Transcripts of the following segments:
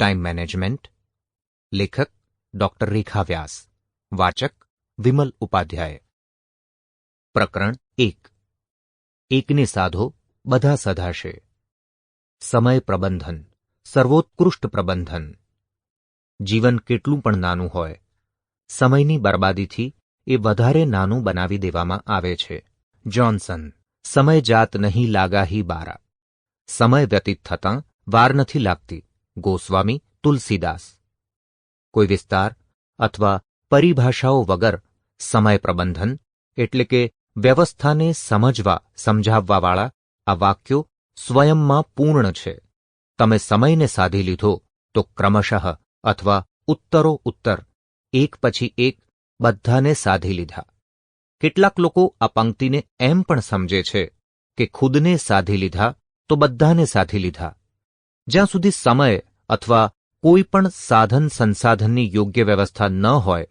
Time management લેખક doctor Rekha Vyas વાચક વિમલ ઉપાધ્યાય પ્રકરણ એક એકને સાધો બધા સધાશે સમય પ્રબંધન સર્વોત્કૃષ્ટ પ્રબંધન જીવન કેટલું પણ નાનું હોય સમયની બરબાદીથી એ વધારે નાનું બનાવી દેવામાં આવે છે જોન્સન સમય જાત નહીં લાગાહી બારા સમય વ્યતીત થતાં વાર નથી લાગતી ગોસ્વામી તુલસીદાસ. કોઈ વિસ્તાર અથવા પરિભાષાઓ વગર સમય પ્રબંધન એટલે કે વ્યવસ્થાને સમજવા, સમજાવવાવાળા આ વાક્યો સ્વયંમાં પૂર્ણ છે. તમે સમયને સાધી લીધો તો ક્રમશઃ અથવા ઉત્તરો ઉત્તર, એક પછી એક બધાને સાધી લીધા. કેટલાક લોકો આ પંક્તિને એમ પણ સમજે છે કે ખુદને સાધી લીધા તો બધાને સાધી લીધા. જ્યાં સુધી સમય અથવા કોઈ પણ સાધન સંસાધનની યોગ્ય વ્યવસ્થા ન હોય,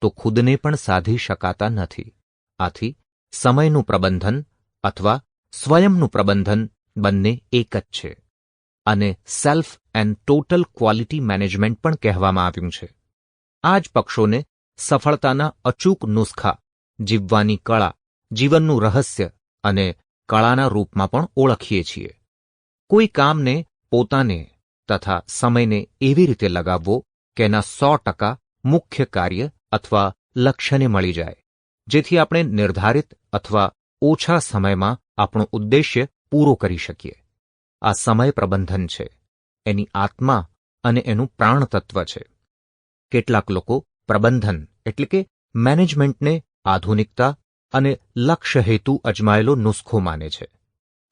તો ખુદને પણ સાધી શકાતા નથી. આથી સમયનું પ્રબંધન અથવા સ્વયંનું પ્રબંધન બંને એક જ છે. અને self and total quality management પણ કહેવામાં આવ્યું છે. આ જ પક્ષોને સફળતાના અચૂક નુસ્ખા, જીવવાની કળા, જીવનનું રહસ્ય અને કળાના રૂપમાં પણ ઓળખીએ છીએ. કોઈ કામને પોતાને તથા સમયને એવી રીતે લગાવવો કે એના સો ટકા મુખ્ય કાર્ય અથવા લક્ષ્યને મળી જાય. જેથી આપણે નિર્ધારિત અથવા ઓછા સમયમાં આપણો ઉદ્દેશ્ય પૂરો કરી શકીએ. આ સમય પ્રબંધન છે. એની આત્મા અને એનું પ્રાણતત્વ છે. કેટલાક લોકો પ્રબંધન એટલે કે મેનેજમેન્ટને આધુનિકતા અને લક્ષ્ય હેતુ અજમાયેલો નુસ્ખો માને છે.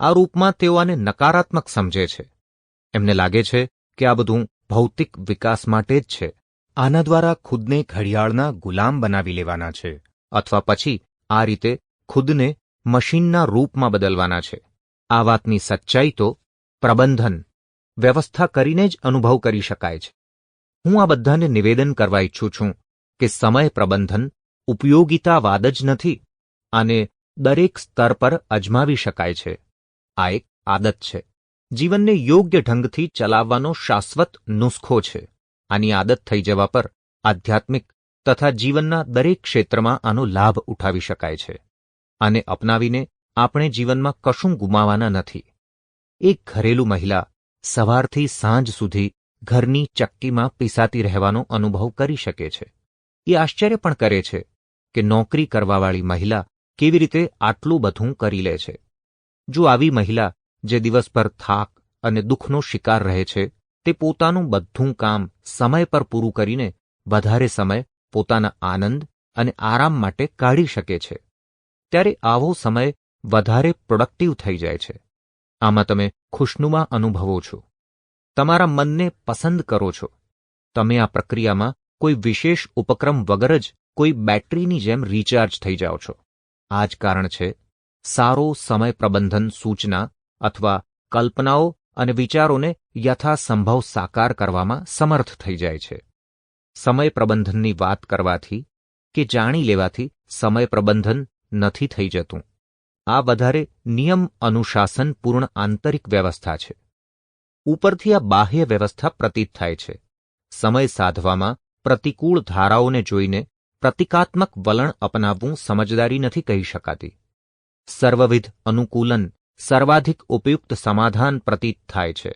આ રૂપમાં તેઓ આને નકારાત્મક સમજે છે. એમને લાગે છે કે આ બધું ભૌતિક વિકાસ માટે જ છે. આના દ્વારા ખુદને ઘડિયાળના ગુલામ બનાવી લેવાના છે, અથવા પછી આ રીતે ખુદને મશીનના રૂપમાં બદલવાના છે. આ વાતની સચ્ચાઈ તો પ્રબંધન, વ્યવસ્થા કરીને જ અનુભવ કરી શકાય છે. હું આ બધાને નિવેદન કરવા ઈચ્છું છું કે સમય પ્રબંધન ઉપયોગિતાવાદ જ નથી આને દરેક સ્તર પર અજમાવી શકાય છે. આ એક આદત છે. જીવનને યોગ્ય ઢંગથી ચલાવવાનો શાશ્વત નુસ્ખો છે. આની આદત થઈ જવા પર આધ્યાત્મિક તથા જીવનના દરેક ક્ષેત્રમાં આનો લાભ ઉઠાવી શકાય છે. આને અપનાવીને આપણે જીવનમાં કશું ગુમાવાના નથી. એક ઘરેલું મહિલા સવારથી સાંજ સુધી ઘરની ચક્કીમાં પીસાતી રહેવાનો અનુભવ કરી શકે છે. એ આશ્ચર્ય પણ કરે છે કે નોકરી કરવાવાળી મહિલા કેવી રીતે આટલું બધું કરી લે છે. જો આવી મહિલા જે દિવસભર થાક અને દુઃખનો શિકાર રહે છે, તે પોતાનું બધું કામ સમય પર પૂરું કરીને વધારે સમય પોતાના આનંદ અને આરામ માટે કાઢી શકે છે. ત્યારે આવો સમય વધારે પ્રોડક્ટિવ થઈ જાય છે. આમાં તમે ખુશનુમા અનુભવો છો. તમારા મનને પસંદ કરો છો. તમે આ પ્રક્રિયામાં કોઈ વિશેષ ઉપક્રમ વગર જ કોઈ બેટરીની જેમ રિચાર્જ થઈ જાઓ છો. આ જ કારણ છે, સારો સમય પ્રબંધન સૂચના અથવા કલ્પનાઓ અને વિચારોને યથાસંભવ સાકાર કરવામાં સમર્થ થઈ જાય છે. સમય પ્રબંધનની વાત કરવાથી કે જાણી લેવાથી સમય પ્રબંધન નથી થઈ જતું. આ વધારે નિયમ અનુશાસનપૂર્ણ આંતરિક વ્યવસ્થા છે. ઉપરથી આ બાહ્ય વ્યવસ્થા પ્રતીત થાય છે. સમય સાધવામાં પ્રતિકૂળ ધારાઓને જોઈને પ્રતિકાત્મક વલણ અપનાવવું સમજદારી નથી કહી શકાતી. સર્વવિધ અનુકૂલન સર્વાધિક ઉપયુક્ત સમાધાન પ્રતીત થાય છે.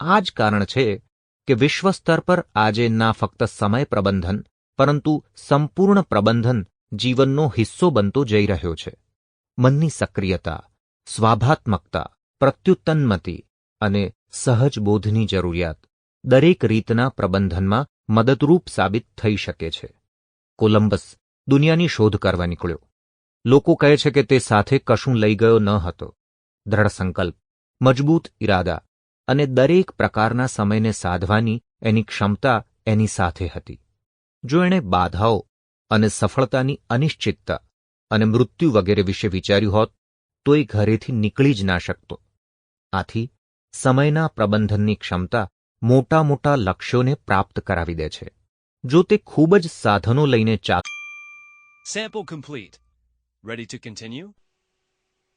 આ જ કારણ છે કે વિશ્વ સ્તર પર આજે ના ફક્ત સમય પ્રબંધન, પરંતુ સંપૂર્ણ પ્રબંધન જીવનનો હિસ્સો બનતો જઈ રહ્યો છે. મનની સક્રિયતા, સ્વાભાત્મકતા, પ્રત્યુત્તન્મતિ અને સહજ બોધની જરૂરિયાત દરેક રીતના પ્રબંધનમાં મદદરૂપ સાબિત થઈ શકે છે. કોલંબસ દુનિયાની શોધ કરવા નીકળ્યો. લોકો કહે છે કે તે સાથે કશું લઈ ગયો ન હતો. દ્રઢ સંકલ્પ મજબૂત ઇરાદા અને દરેક પ્રકારના સમયને સાધવાની એની ક્ષમતા એની સાથે હતી. જો એણે બાધાઓ અને સફળતાની અનિશ્ચિતતા અને મૃત્યુ વગેરે વિશે વિચાર્યું હોત, તો એ ઘરેથી નીકળી જ ના શકતો. આથી સમયના પ્રબંધનની ક્ષમતા મોટા મોટા લક્ષ્યોને પ્રાપ્ત કરાવી દે છે. જો તે ખૂબ જ સાધનો લઈને ચા sample complete ready to continue?